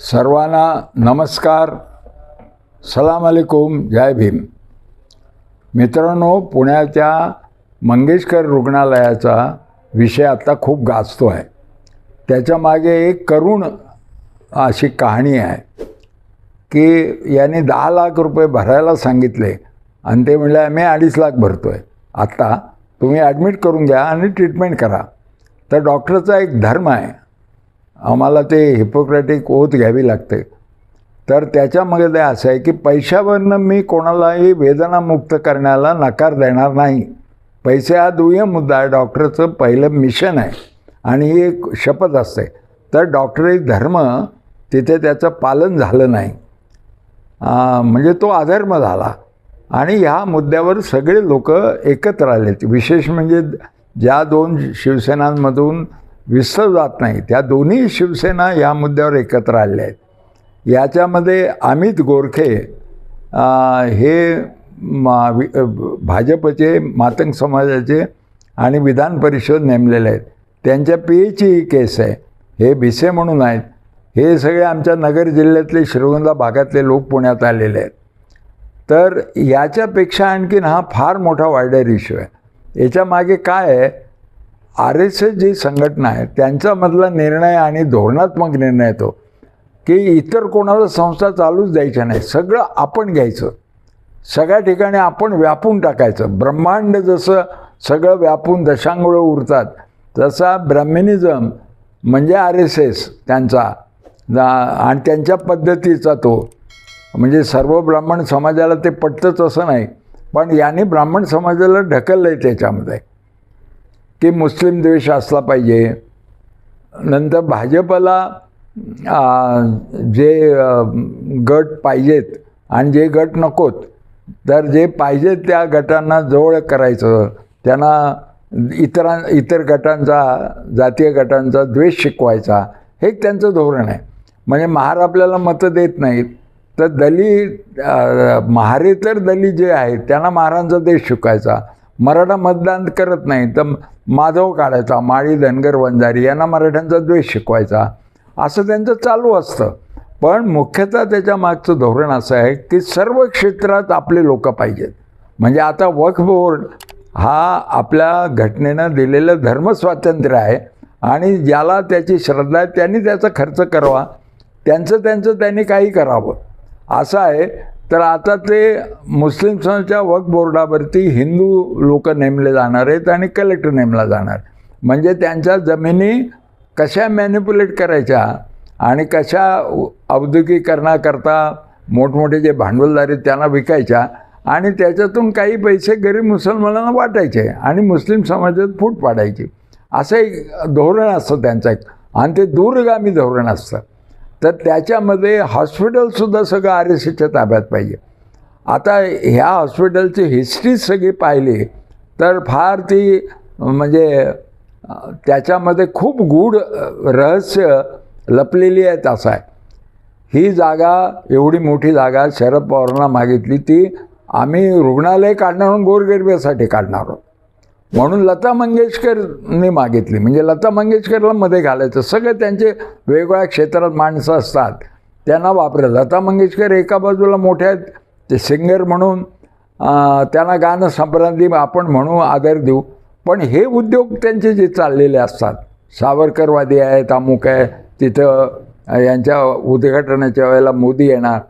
सर्वांना नमस्कार. सलाम अलेकुम जय भीम. मित्रांनो पुण्याच्या मंगेशकर रुग्णालयाचा विषय आत्ता खूप गाजतो आहे. त्याच्यामागे एक करुण अशी कहाणी आहे की याने दहा लाख रुपये भरायला सांगितले आणि ते म्हणले आम्ही अडीच लाख भरतो आहे आत्ता तुम्ही ॲडमिट करून घ्या आणि ट्रीटमेंट करा. तर डॉक्टरचा एक धर्म आहे. आम्हाला ते हिपोक्रॅटिक ओथ घ्यावी लागते. तर त्याच्यामध्ये असं आहे की पैशावरनं मी कोणालाही वेदनामुक्त करण्याला नकार देणार नाही. पैसे हा दुय्यम मुद्दा आहे. डॉक्टरचं पहिलं मिशन आहे. आणि ही एक शपथ असते. तर डॉक्टरी धर्म तिथे त्याचं पालन झालं नाही. म्हणजे तो अधर्म झाला. आणि ह्या मुद्द्यावर सगळे लोक एकत्र आलेत. विशेष म्हणजे ज्या दोन शिवसेनांमधून विसरलं जात नाही त्या दोन्ही शिवसेना या मुद्द्यावर एकत्र आल्या आहेत. याच्यामध्ये अमित गोरखे हे मा वि भाजपचे मातंग समाजाचे आणि विधान परिषद नेमलेले आहेत. त्यांच्या पी एची ही केस आहे. हे भिसे म्हणून आहेत. हे सगळे आमच्या नगर जिल्ह्यातले श्रीगोंदा भागातले लोक पुण्यात आलेले आहेत. तर याच्यापेक्षा आणखीन हा फार मोठा वायडर इश्यू आहे. याच्यामागे काय आहे? आर एस एस जी संघटना आहे त्यांच्यामधला निर्णय आणि धोरणात्मक निर्णय येतो की इतर कोणाला संस्था चालूच द्यायच्या नाही सगळं आपण घ्यायचं. सगळ्या ठिकाणी आपण व्यापून टाकायचं. ब्रह्मांड जसं सगळं व्यापून दशांगुळं उरतात तसा ब्रह्मिनिझम म्हणजे आर एस एस त्यांचा आणि त्यांच्या पद्धतीचा तो. म्हणजे सर्व ब्राह्मण समाजाला ते पटतंच असं नाही पण याने ब्राह्मण समाजाला ढकललं आहे त्याच्यामध्ये. की मुस्लिम द्वेष असला पाहिजे. नंतर भाजपला जे गट पाहिजेत आणि जे गट नकोत तर जे पाहिजेत त्या गटांना जवळ करायचं. त्यांना इतरां इतर गटांचा जातीय गटांचा द्वेष शिकवायचा. हे त्यांचं धोरण आहे. म्हणजे महार आपल्याला मतं देत नाहीत. तर दलित महारे तर दलित जे आहेत त्यांना महारांचा देश शिकायचा मराठा मतदान करत नाही तर माधव काढायचा माळी धनगर वंजारी यांना मराठ्यांचा द्वेष शिकवायचा. असं त्यांचं चालू असतं. पण मुख्यतः त्याच्या मागचं धोरण असं आहे की सर्व क्षेत्रात आपले लोक पाहिजेत. म्हणजे आता वक्फ बोर्ड हा आपल्या घटनेनं दिलेलं धर्मस्वातंत्र्य आहे आणि ज्याला त्याची श्रद्धा आहे त्यांनी त्याचा खर्च करावा. त्यांचं त्यांचं त्यांनी काही करावं. असं आहे. तर आता ते मुस्लिम संस्थेच्या वक्फ बोर्डावरती हिंदू लोक नेमले जाणार आहेत आणि कलेक्टर नेमला जाणार. म्हणजे त्यांच्या जमिनी कशा मॅनिप्युलेट करायच्या आणि कशा औद्योगिकरणाकरता मोठमोठे जे भांडवलदार आहेत त्यांना विकायच्या आणि त्याच्यातून काही पैसे गरीब मुसलमानांना वाटायचे आणि मुस्लिम समाजात फूट पाडायची. असं एक धोरण असतं त्यांचं एक. आणि ते दूरगामी धोरण असतं. तर त्याच्यामध्ये हॉस्पिटलसुद्धा सगळं आर एस एसच्या ताब्यात पाहिजे. आता ह्या हॉस्पिटलची हिस्ट्री सगळी पाहिली तर फार ती म्हणजे त्याच्यामध्ये खूप गूढ रहस्य लपलेली आहेत असं आहे. ही जागा एवढी मोठी जागा शरद पवारांना मागितली ती आम्ही रुग्णालय काढणार आहोत गोरगरिबासाठी काढणार आहोत. म्हणून लता मंगेशकरने मागितली. म्हणजे लता मंगेशकरला मध्ये घालायचं. सगळे त्यांचे वेगवेगळ्या क्षेत्रात माणसं असतात. त्यांना वापरत लता मंगेशकर एका बाजूला मोठ्या आहेत. ते सिंगर म्हणून त्यांना गाणं संप्रांती आपण म्हणू आदर देऊ. पण हे उद्योग त्यांचे जे चाललेले असतात. सावरकरवादी आहेत अमुक आहे. तिथं यांच्या उद्घाटनाच्या वेळेला मोदी येणार.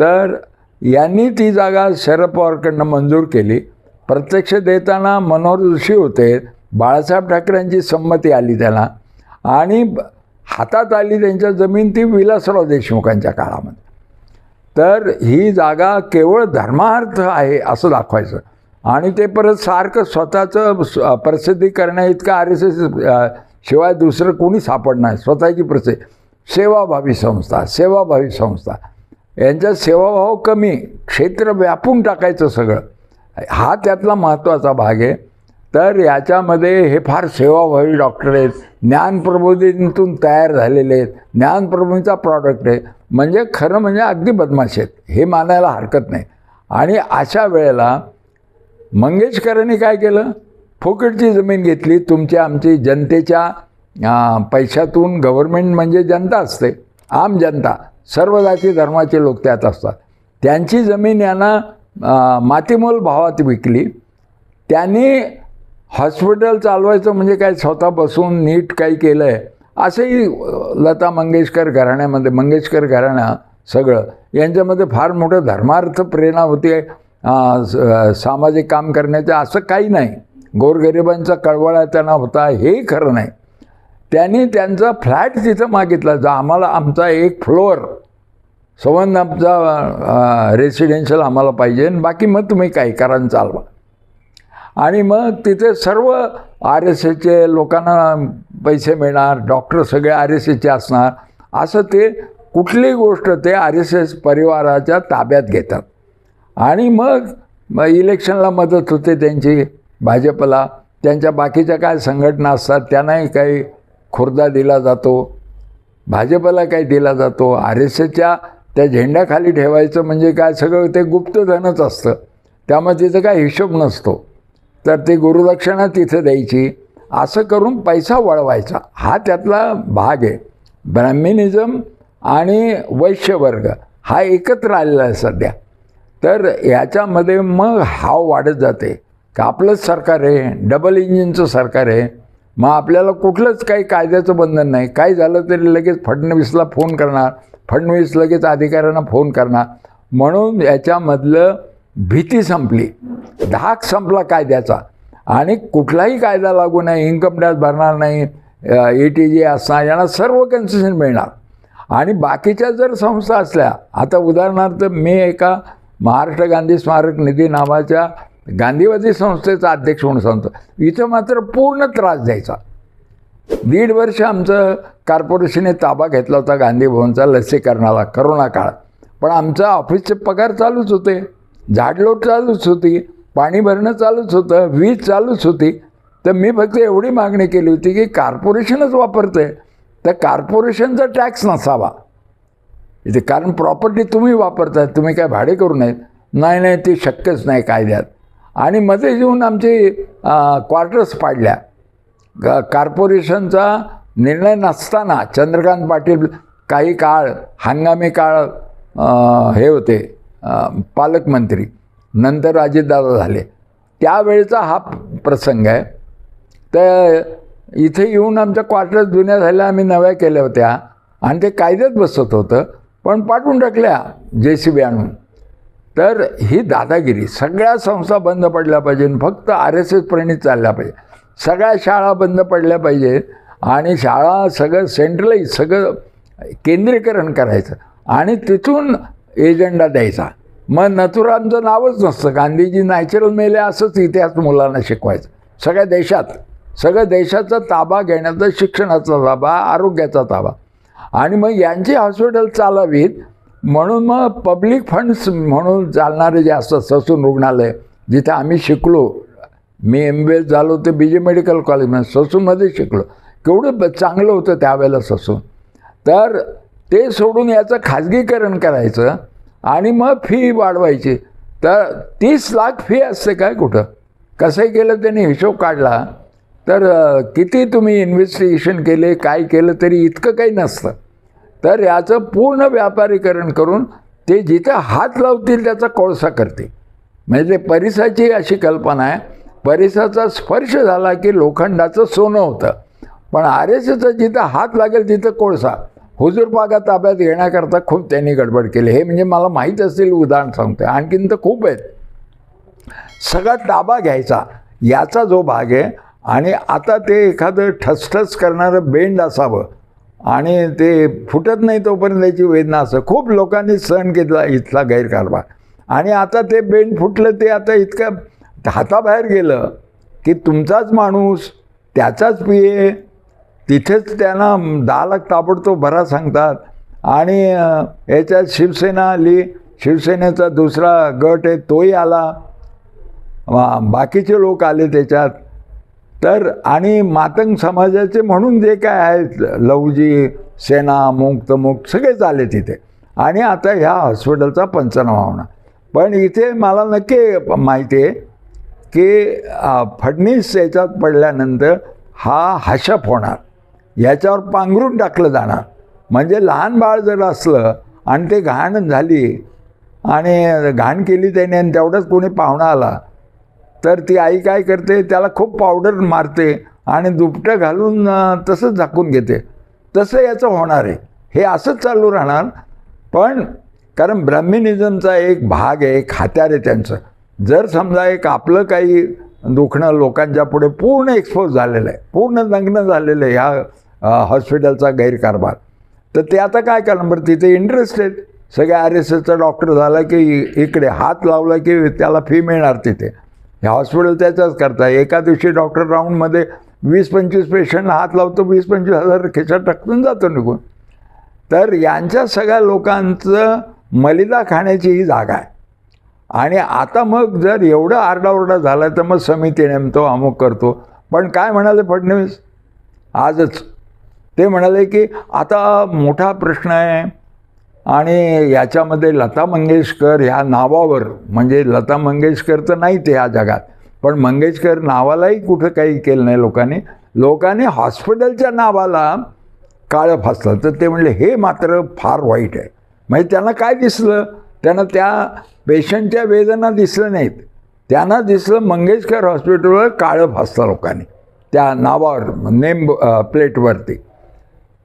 तर यांनी ती जागा शरद पवारकडनं मंजूर केली. प्रत्यक्ष देताना मनोहर जोशी होते. बाळासाहेब ठाकरेंची संमती आली त्याला आणि हातात आली त्यांच्या जमीन ती विलासराव देशमुखांच्या काळामध्ये. तर ही जागा केवळ धर्मार्थ आहे असं दाखवायचं. आणि ते परत सारखं स्वतःचं प्रसिद्धी करण्या इतकं आर एस एस शिवाय दुसरं कोणी सापडणार नाही. स्वतःची प्रसिद्धी. सेवाभावी संस्था सेवाभावी संस्था. यांचा सेवाभाव कमी. क्षेत्र व्यापून टाकायचं सगळं. हा त्यातला महत्त्वाचा भाग आहे. तर याच्यामध्ये हे फार सेवाभावी डॉक्टर आहेत. ज्ञानप्रबोधीतून तयार झालेले आहेत. ज्ञानप्रबोधीचा प्रॉडक्ट आहे. म्हणजे खरं म्हणजे अगदी बदमाश आहेत. हे मानायला हरकत नाही. आणि अशा वेळेला मंगेशकरांनी काय केलं? फुकटची जमीन घेतली. तुमच्या आमची जनतेच्या पैशातून गव्हर्मेंट म्हणजे जनता असते. आम जनता. सर्व जाती धर्माचे लोक त्यात असतात. त्यांची जमीन यांना मातीमोल भावात विकली. त्यांनी हॉस्पिटल चालवायचं म्हणजे काय? स्वतः बसून नीट काही केलं आहे असंही लता मंगेशकर घराण्यामध्ये मंगेशकर घराणा सगळं यांच्यामध्ये फार मोठं धर्मार्थ प्रेरणा होती. स- सामाजिक काम करण्याचं असं काही नाही. गोरगरिबांचा कळवळा त्यांना होता हेही खरं नाही. त्यांनी त्यांचा फ्लॅट तिथं मागितला. जा आम्हाला आमचा एक फ्लोअर संबंध आमचा रेसिडेन्शियल आम्हाला पाहिजे. आणि बाकी मग तुम्ही काही कारण चालवा. आणि मग तिथे सर्व आर एस एसचे लोकांना पैसे मिळणार डॉक्टर सगळे आर एस एचे असणार. असं ते कुठली गोष्ट ते आर एस एस परिवाराच्या ताब्यात घेतात. आणि मग मग इलेक्शनला मदत होते त्यांची भाजपला. त्यांच्या बाकीच्या काय संघटना असतात त्यांनाही काही खुर्दा दिला जातो. भाजपला काही दिला जातो. आर एस एसच्या त्या झेंड्याखाली ठेवायचं म्हणजे काय? सगळं ते गुप्तधनच असतं. त्यामुळे तिथं काय हिशोब नसतो. तर ते गुरुदक्षिणा तिथे द्यायची. असं करून पैसा वळवायचा. हा त्यातला भाग आहे. ब्राह्मिनिझम आणि वैश्यवर्ग हा एकत्र आलेला आहे सध्या. तर याच्यामध्ये मग हाव वाढत जाते. का आपलंच सरकार आहे? डबल इंजिनचं सरकार आहे. मग आपल्याला कुठलंच काही कायद्याचं बंधन नाही. काय झालं तरी लगेच फडणवीसला फोन करणार. फडणवीस लगेच अधिकाऱ्यांना फोन करणार. म्हणून याच्यामधलं भीती संपली. धाक संपला कायद्याचा. आणि कुठलाही कायदा लागू नाही इन्कम टॅक्स भरणार नाही ए टी जी असणार यांना सर्व कन्सेशन मिळणार. आणि बाकीच्या जर संस्था असल्या आता उदाहरणार्थ मी एका महाराष्ट्र गांधी स्मारक निधी नावाच्या गांधीवादी संस्थेचा अध्यक्ष म्हणून सांगतो. इथं मात्र पूर्ण त्रास द्यायचा. दीड वर्ष आमचं कॉर्पोरेशनने ताबा घेतला होता गांधी भवनचा लसीकरणाला करोना काळात. पण आमचं ऑफिसचे पगार चालूच होते. झाडलोट चालूच होती. पाणी भरणं चालूच होतं. वीज चालूच होती. तर मी फक्त एवढी मागणी केली होती की कार्पोरेशनच वापरते तर कार्पोरेशनचा टॅक्स नसावा. इथे कारण प्रॉपर्टी तुम्ही वापरताय तुम्ही काय भाडे करू नयेत. नाही नाही ते शक्यच नाही कायद्यात. आणि मध्ये येऊन आमची क्वार्टर्स पाडल्या. ग कॉर्पोरेशनचा निर्णय नसताना चंद्रकांत पाटील काही काळ हंगामी काळ हे होते पालकमंत्री नंतर अजितदादा झाले. त्यावेळेचा हा प्रसंग आहे. तर इथे येऊन आमच्या क्वार्टर्स जुन्या झाल्या आम्ही नव्या केल्या होत्या. आणि ते कायद्यात बसत होतं पण पाठवून टाकल्या जे सी बी आणून. तर ही दादागिरी सगळ्या संस्था बंद पडल्या पाहिजे फक्त आर एस एस प्रणित चालल्या पाहिजे. सगळ्या शाळा बंद पडल्या पाहिजे आणि शाळा सगळं सेंट्रलाइज सगळं केंद्रीकरण करायचं आणि तिथून एजंडा द्यायचा. मग नथुरामचं नावच नसतं. गांधीजी नॅचरल मेले असंच इतिहास मुलांना शिकवायचं. सगळ्या देशात सगळ्या देशाचा ताबा घेण्याचा शिक्षणाचा ताबा आरोग्याचा ताबा. आणि मग यांची हॉस्पिटल चालावीत. म्हणून मग पब्लिक फंड्स म्हणून चालणारे जे असतात ससून रुग्णालय जिथे आम्ही शिकलो मी एम बी एस झालो ते बी जे मेडिकल कॉलेजमध्ये ससूमध्ये शिकलो. केवढं ब- चांगलं होतं त्यावेळेला ससून. तर ते सोडून याचं खाजगीकरण करायचं आणि मग फी वाढवायची. तर तीस लाख फी असते काय कुठं? कसंही केलं त्यांनी हिशोब काढला? तर किती तुम्ही इन्व्हेस्टिगेशन केले काय केलं तरी इतकं काही नसतं. तर याचं पूर्ण व्यापारीकरण करून ते जिथं हात लावतील त्याचा कोळसा करते म्हणजे परिसाची अशी कल्पना आहे. परिसाचा स्पर्श झाला की लोखंडाचं सोनं होतं. पण आर एस एसचा जिथं हात लागेल तिथं कोळसा. हुजूरबागा ताब्यात घेण्याकरता खूप त्यांनी गडबड केली. हे म्हणजे मला माहीत असेल उदाहरण सांगतोय. आणखीन तर खूप आहेत. सगळा ताबा घ्यायचा. याचा जो भाग आहे आणि आता ते एखादं ठसठस करणारं बेंड असावं. आणि ते फुटत नाही तोपर्यंत त्याची वेदना असं. खूप लोकांनी सहन घेतला इथला गैरकारभार. आणि आता ते बेंड फुटलं ते आता इतकं हाताबाहेर गेलं की तुमचाच माणूस त्याचाच पिये तिथेच त्यांना दहा ताबडतोब भरा सांगतात. आणि याच्यात शिवसेना आली शिवसेनेचा दुसरा गट आहे तोही आला. बाकीचे लोक आले त्याच्यात. तर आणि मातंग समाजाचे म्हणून जे काय आहेत लवजी सेना मुक सगळेच आले तिथे. आणि आता ह्या हॉस्पिटलचा पंचनामा होणार. पण इथे मला नक्की माहिती आहे की फडणीस याच्यात पडल्यानंतर हा हशप होणार. याच्यावर पांघरून टाकलं जाणार. म्हणजे लहान बाळ जर असलं आणि ते घाण झाली आणि घाण केली त्याने आणि तेवढंच कोणी पाहुणा आला तर ती आई काय करते? त्याला खूप पावडर मारते आणि दुपटं घालून तसंच झाकून घेते. तसं याचं होणार आहे. हे असंच चालू राहणार. पण कारण ब्राह्मिनिझमचा एक भाग आहे एक हात्यार आहे त्यांचं. जर समजा एक आपलं काही दुखणं लोकांच्या पुढे पूर्ण एक्सपोज झालेलं आहे पूर्ण नग्न झालेलं आहे ह्या हॉस्पिटलचा गैरकारभार तर ते आता काय करणार? बरं तिथे इंटरेस्टेड सगळ्या आर एस एसचा डॉक्टर झाला की इकडे हात लावला की त्याला फी मिळणार तिथे. हे हॉस्पिटल त्याच्याच करता एका दिवशी डॉक्टर राऊंडमध्ये वीस पंचवीस पेशंट हात लावतो वीस पंचवीस हजार खिशात टाकून जातो निघून. तर यांच्या सगळ्या लोकांचं मलिदा खाण्याची ही जागा आहे. आणि आता मग जर एवढं आरडाओरडा झाला तर मग समिती नेमतो अमुक करतो. पण काय म्हणाले फडणवीस? आजच. ते म्हणाले की आता मोठा प्रश्न आहे आणि याच्यामध्ये लता मंगेशकर ह्या नावावर म्हणजे लता मंगेशकर तर नाही ते जगात पण मंगेशकर नावालाही कुठं काही केलं नाही लोकांनी. लोकांनी हॉस्पिटलच्या नावाला काळं फासलं. तर ते म्हणले हे मात्र फार वाईट आहे. म्हणजे त्यांना काय दिसलं? त्यांना त्या पेशंटच्या वेदना दिसलं नाहीत. त्यांना दिसलं मंगेशकर हॉस्पिटलवर काळं फासलं लोकांनी. त्या नावावर नेम प्लेटवरती.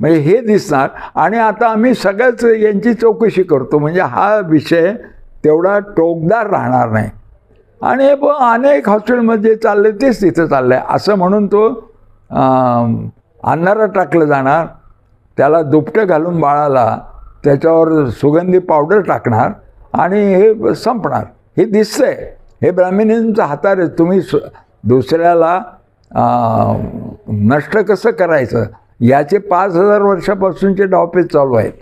म्हणजे हे दिसणार. आणि आता आम्ही सगळ्याच यांची चौकशी करतो. म्हणजे हा विषय तेवढा टोकदार राहणार नाही. आणि ब अनेक हॉस्पिटलमध्ये चाललं तेच तिथं चाललं आहे असं म्हणून तो अन्नारा टाकलं जाणार. त्याला दुपटं घालून बाळाला त्याच्यावर सुगंधी पावडर टाकणार. आणि हे संपणार. हे दिसतंय. हे ब्राह्मणींचं हातार आहे तुम्ही स दुसऱ्याला नष्ट कसं करायचं? याचे पाच हजार वर्षापासूनचे डावपेच चालू आहेत.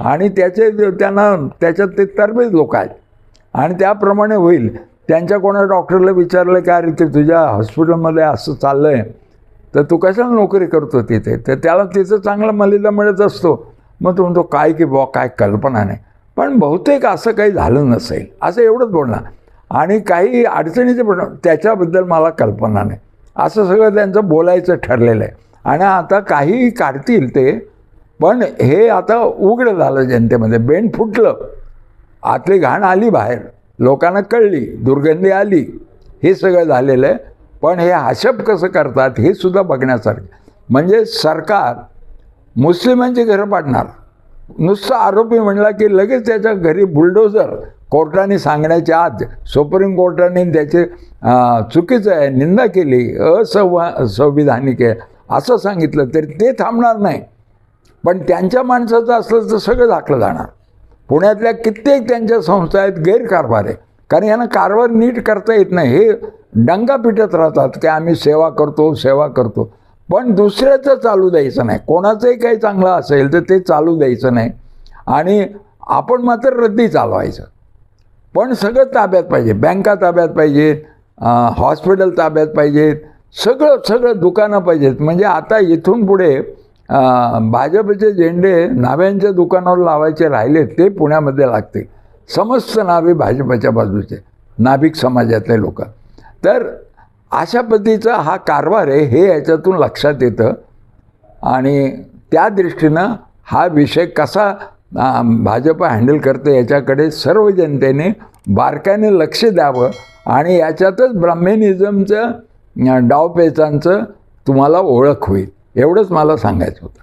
आणि त्याचे त्यांना त्याच्यात ते तरबेज लोक आहेत. आणि त्याप्रमाणे होईल. त्यांच्या कोणा डॉक्टरला विचारलं की अरे ते तुझ्या हॉस्पिटलमध्ये असं चाललं आहे तर तू कशाला नोकरी करतो तिथे? तर त्याला तिथं चांगला मलिदा मिळत असतो. मग तो म्हणतो काय की बुवा काय कल्पना नाही. पण बहुतेक असं काही झालं नसेल. असं एवढंच बोलणार आणि काही अडचणीचे पण त्याच्याबद्दल मला कल्पना नाही. असं सगळं त्यांचं बोलायचं ठरलेलं आहे. आणि आता काही काढतील ते पण हे आता उघडं झालं जनतेमध्ये. बेंड फुटलं. आतली घाण आली बाहेर. लोकांना कळली दुर्गंधी आली. हे सगळं झालेलं आहे. पण हे हशप कसं करतात हे सुद्धा बघण्यासारखं. म्हणजे सरकार मुस्लिमांची घरं पाडणार. नुसता आरोपी म्हणला की लगेच त्याच्या घरी बुलडोझर कोर्टाने सांगण्याच्या आत सुप्रीम कोर्टाने त्याचे चुकीचं आहे निंदा केली असंवा संविधानिक आहे असं सांगितलं तरी ते थांबणार नाही. पण त्यांच्या माणसाचं असलं तर सगळं दाखलं जाणार. पुण्यातल्या कित्येक त्यांच्या संस्था आहेत गैरकारभार आहे. कारण यांना कारभार नीट करता येत नाही. हे डंगा पिटत राहतात की आम्ही सेवा करतो सेवा करतो. पण दुसऱ्याचं चालू द्यायचं नाही. कोणाचंही काही चांगलं असेल तर ते चालू द्यायचं नाही. आणि आपण मात्र रद्दी चालवायचं. पण सगळं ताब्यात पाहिजे. बँका ताब्यात पाहिजेत हॉस्पिटल ताब्यात पाहिजेत सगळं सगळं दुकानं पाहिजेत. म्हणजे आता इथून पुढे भाजपचे झेंडे नाव्यांच्या दुकानावर लावायचे राहिले ते पुण्यामध्ये लागते. समस्त नावे भाजपच्या बाजूचे नाभिक समाजातले लोक. तर अशा पद्धतीचा हा कारभार आहे हे याच्यातून लक्षात येतं. आणि त्या दृष्टीनं हा विषय कसा भाजप हँडल करते याच्याकडे सर्व जनतेने बारकाने लक्ष द्यावं आणि याच्यातच ब्राह्मणिझमचं डावपेचांचं तुम्हाला ओळख होईल. एवढंच मला सांगायचं होतं.